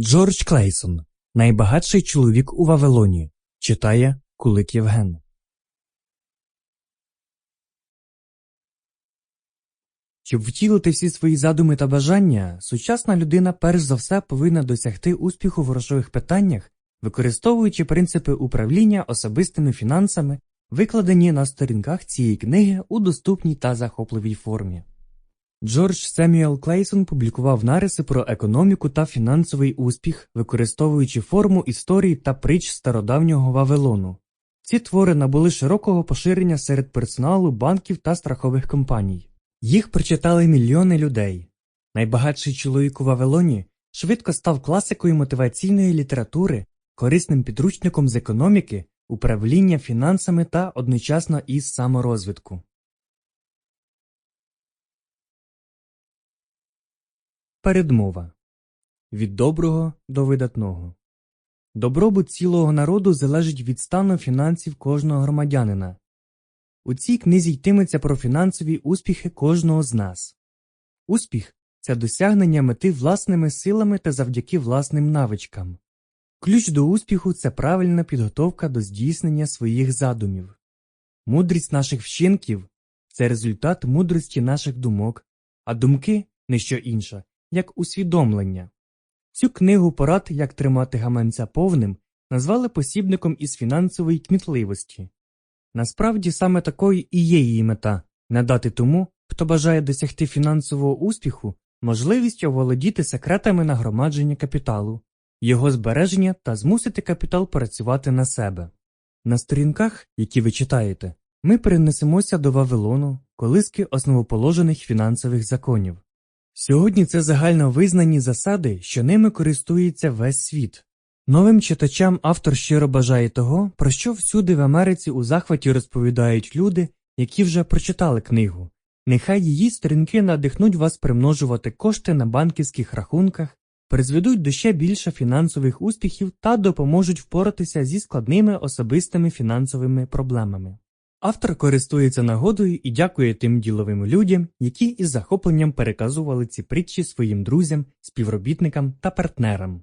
Джордж Клейсон Найбагатший чоловік у Вавилоні. Читає Кулик Євген. Щоб втілити всі свої задуми та бажання, сучасна людина перш за все повинна досягти успіху в грошових питаннях, використовуючи принципи управління особистими фінансами, викладені на сторінках цієї книги у доступній та захопливій формі. Джордж Семюел Клейсон публікував нариси про економіку та фінансовий успіх, використовуючи форму історії та притч стародавнього Вавилону. Ці твори набули широкого поширення серед персоналу банків та страхових компаній. Їх прочитали мільйони людей. Найбагатший чоловік у Вавилоні швидко став класикою мотиваційної літератури, корисним підручником з економіки, управління фінансами та одночасно із саморозвитку. Передмова від доброго до видатного. Добробут цілого народу залежить від стану фінансів кожного громадянина. У цій книзі йтиметься про фінансові успіхи кожного з нас. Успіх це досягнення мети власними силами та завдяки власним навичкам. Ключ до успіху це правильна підготовка до здійснення своїх задумів. Мудрість наших вчинків це результат мудрості наших думок, а думки не що інше, як усвідомлення. Цю книгу порад, як тримати гаманця повним, назвали посібником із фінансової кмітливості. Насправді саме такою і є її мета надати тому, хто бажає досягти фінансового успіху, можливість оволодіти секретами нагромадження капіталу, його збереження та змусити капітал працювати на себе. На сторінках, які ви читаєте, ми перенесемося до Вавилону, колиски основоположених фінансових законів. Сьогодні це загально визнані засади, що ними користується весь світ. Новим читачам автор щиро бажає того, про що всюди в Америці у захваті розповідають люди, які вже прочитали книгу. Нехай її сторінки надихнуть вас примножувати кошти на банківських рахунках, призведуть до ще більше фінансових успіхів та допоможуть впоратися зі складними особистими фінансовими проблемами. Автор користується нагодою і дякує тим діловим людям, які із захопленням переказували ці притчі своїм друзям, співробітникам та партнерам.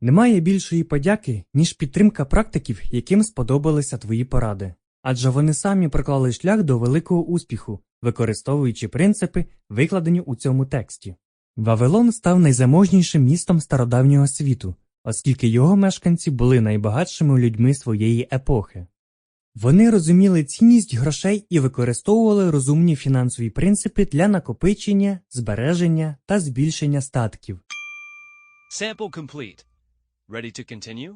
Немає більшої подяки, ніж підтримка практиків, яким сподобалися твої поради, адже вони самі проклали шлях до великого успіху, використовуючи принципи, викладені у цьому тексті. Вавилон став найзаможнішим містом стародавнього світу, оскільки його мешканці були найбагатшими людьми своєї епохи. Вони розуміли цінність грошей і використовували розумні фінансові принципи для накопичення, збереження та збільшення статків. Sample complete. Ready to continue?